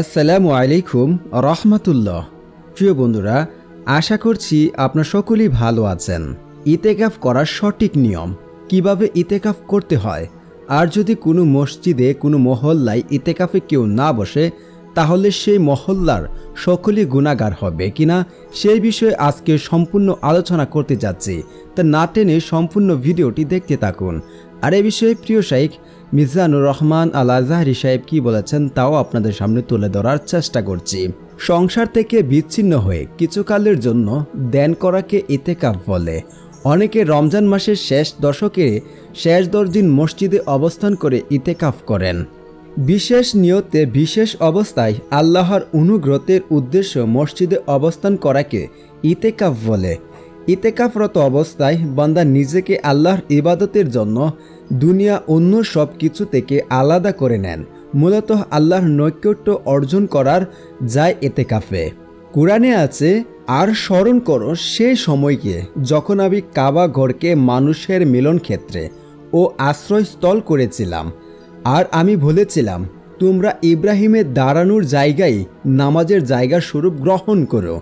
আসসালামু আলাইকুম, রহমতুল্লাহ। প্রিয় বন্ধুরা, আশা করছি আপনার সকলেই ভালো আছেন। ইতেকাফ করার সঠিক নিয়ম, কীভাবে ইতেকাফ করতে হয়? আর যদি কোনো মসজিদে, কোনো মহল্লায় ইতেকাফে কেউ না বসে তাহলে সেই মহল্লার সকলেই গুণাগার হবে কিনা সেই বিষয়ে আজকে সম্পূর্ণ আলোচনা করতে যাচ্ছি। তা না টেনে সম্পূর্ণ ভিডিওটি দেখতে থাকুন। আর এ বিষয়ে প্রিয় শাইখ মিজানুর রহমান আল আজহারি সাহেব কি বলেছেন তাও আপনাদের সামনে তুলে ধরার চেষ্টা করছি। সংসার থেকে বিচ্ছিন্ন হয়ে কিছুকালের জন্য দেন করাকে ইতেকাফ বলে। অনেকে রমজান মাসের শেষ দশকে শেষ দশ দিন মসজিদে অবস্থান করে ইতেকাফ করেন। বিশেষ নিয়তে, বিশেষ অবস্থায় আল্লাহর অনুগ্রতের উদ্দেশ্য মসজিদে অবস্থান করাকে ইতেকাফ বলে। ইতেকাফরত অবস্থায় বান্দা নিজেকে আল্লাহর ইবাদতের জন্য দুনিয়া অন্য সব কিছু থেকে আলাদা করে নেন। মূলত আল্লাহর নৈকট্য অর্জন করার যায় এতেকাফে কোরআনে আছে, আর স্মরণ করো সেই সময়কে যখন আমি কাবা ঘরকে মানুষের মিলন ক্ষেত্রে ও আশ্রয়স্থল করেছিলাম। আর আমি বলেছিলাম, তোমরা ইব্রাহিমের দাঁড়ানোর জায়গায় নামাজের জায়গা স্বরূপ গ্রহণ করো।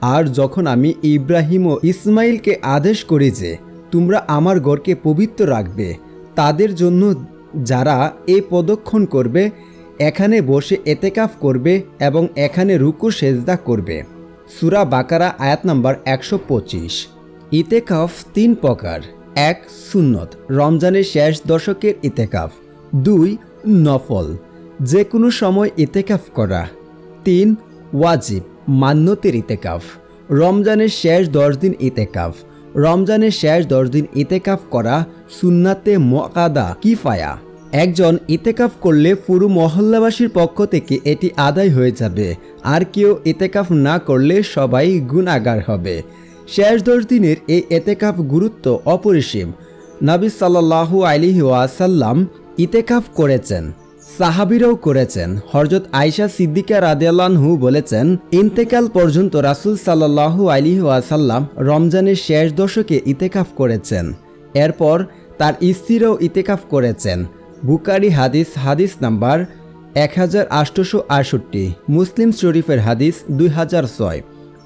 আর যখন আমি ইব্রাহিম ও ইসমাইলকে আদেশ করি যে, তোমরা আমার গড়কে পবিত্র রাখবে, তাদের জন্য যারা এ পদক্ষণ করবে, এখানে বসে এতেকাফ করবে এবং এখানে রুকু সেজদা করবে। সুরা বাকারা, আয়াত নাম্বার একশো পঁচিশ। ইতেকাফ তিন প্রকার। এক, সুন্নত। রমজানের শেষ দশকের ইতেকাফ। দুই, নফল। যে কোনো সময় ইতেকাফ করা। তিন, ওয়াজিব, মান্যতের ইতেকাফ। রমজানের শেষ দশ দিন ইতেকাফ। রমজানের শেষ দশ দিন ইতেকাফ করা সুন্নাতে মকাদা, কিফায়া। একজন ইতেকাফ করলে পুরো মহল্লাবাসীর পক্ষ থেকে এটি আদায় হয়ে যাবে। আর কেউ ইতেকাফ না করলে সবাই গুণাগার হবে। শেষ দশ দিনের এই এতেকাফ গুরুত্ব অপরিসীম। নবী সাল্লাহু আলিহি ওয়াসাল্লাম ইতেকাফ করেছেন, সাহাবিরাও করেছেন। হরজত আয়সা সিদ্দিকা রাদেলানহু বলেছেন, ইন্তেকাল পর্যন্ত রাসুল সাল্লাহু আলী ওয়াসাল্লাম রমজানের শেষ দশকে ইতেকাফ করেছেন। এরপর তার স্ত্রীরাও ইতেকাফ করেছেন। বুকারি হাদিস হাদিস নাম্বার এক হাজার আটষট্টি, মুসলিম শরীফের হাদিস দুই হাজার ছয়।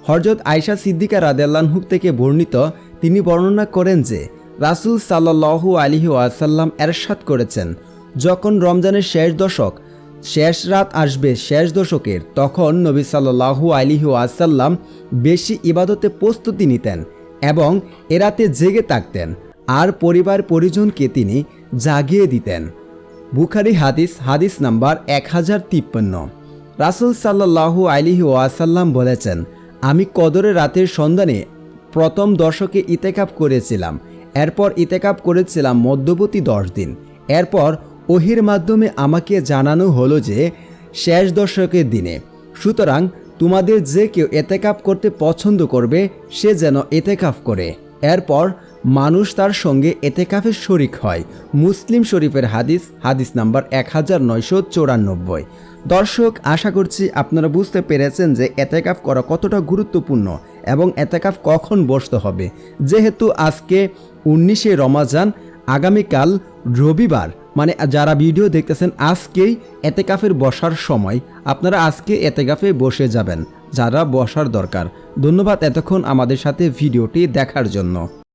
হরজত আয়সা সিদ্দিকা রাদেলানহু থেকে বর্ণিত, তিনি বর্ণনা করেন যে রাসুল সাল্লাহু আলিহি ওয়াসাল্লাম এরশাদ করেছেন, যখন রমজানের শেষ দশক, শেষ রাত আসবে শেষ দশকের, তখন নবী সাল্লাহু আলিহু আসাল্লাম বেশি ইবাদতে প্রস্তুতি নিতেন এবং এরাতে জেগে থাকতেন আর পরিবার পরিজনকে তিনি জাগিয়ে দিতেন। বুখারি হাদিস হাদিস নাম্বার এক হাজার তিপ্পান্ন। রাসুল সাল্লাহু আলিহি ওয়াসাল্লাম বলেছেন, আমি কদরের রাতের সন্ধানে প্রথম দশকে ইতেকাপ করেছিলাম। এরপর ইতেকাপ করেছিলাম মধ্যবর্তী দশ দিন। এরপর ওহির মাধ্যমে আমাকে জানানো হলো যে, শেষ দশকের দিনে, সুতরাং তোমাদের যে কেউ এতেকাপ করতে পছন্দ করবে, সে যেন এতেকাফ করে। এরপর মানুষ তার সঙ্গে এতেকাফের শরিক হয়। মুসলিম শরীফের হাদিস হাদিস নাম্বার এক হাজার নয়শো চৌরানব্বই। দর্শক, আশা করছি আপনারা বুঝতে পেরেছেন যে এতেকাফ করা কতটা গুরুত্বপূর্ণ এবং এতেকাফ কখন বসতে হবে। যেহেতু আজকে উনিশে রমাজান, আগামীকাল রবিবার। মানে যারা ভিডিও দেখতেছেন, আজকেই এতেকাফের বসার সময়। আপনারা আজকে এতেকাফে বসে যাবেন, যারা বসার দরকার। ধন্যবাদ এতক্ষণ আমাদের সাথে ভিডিওটি দেখার জন্য।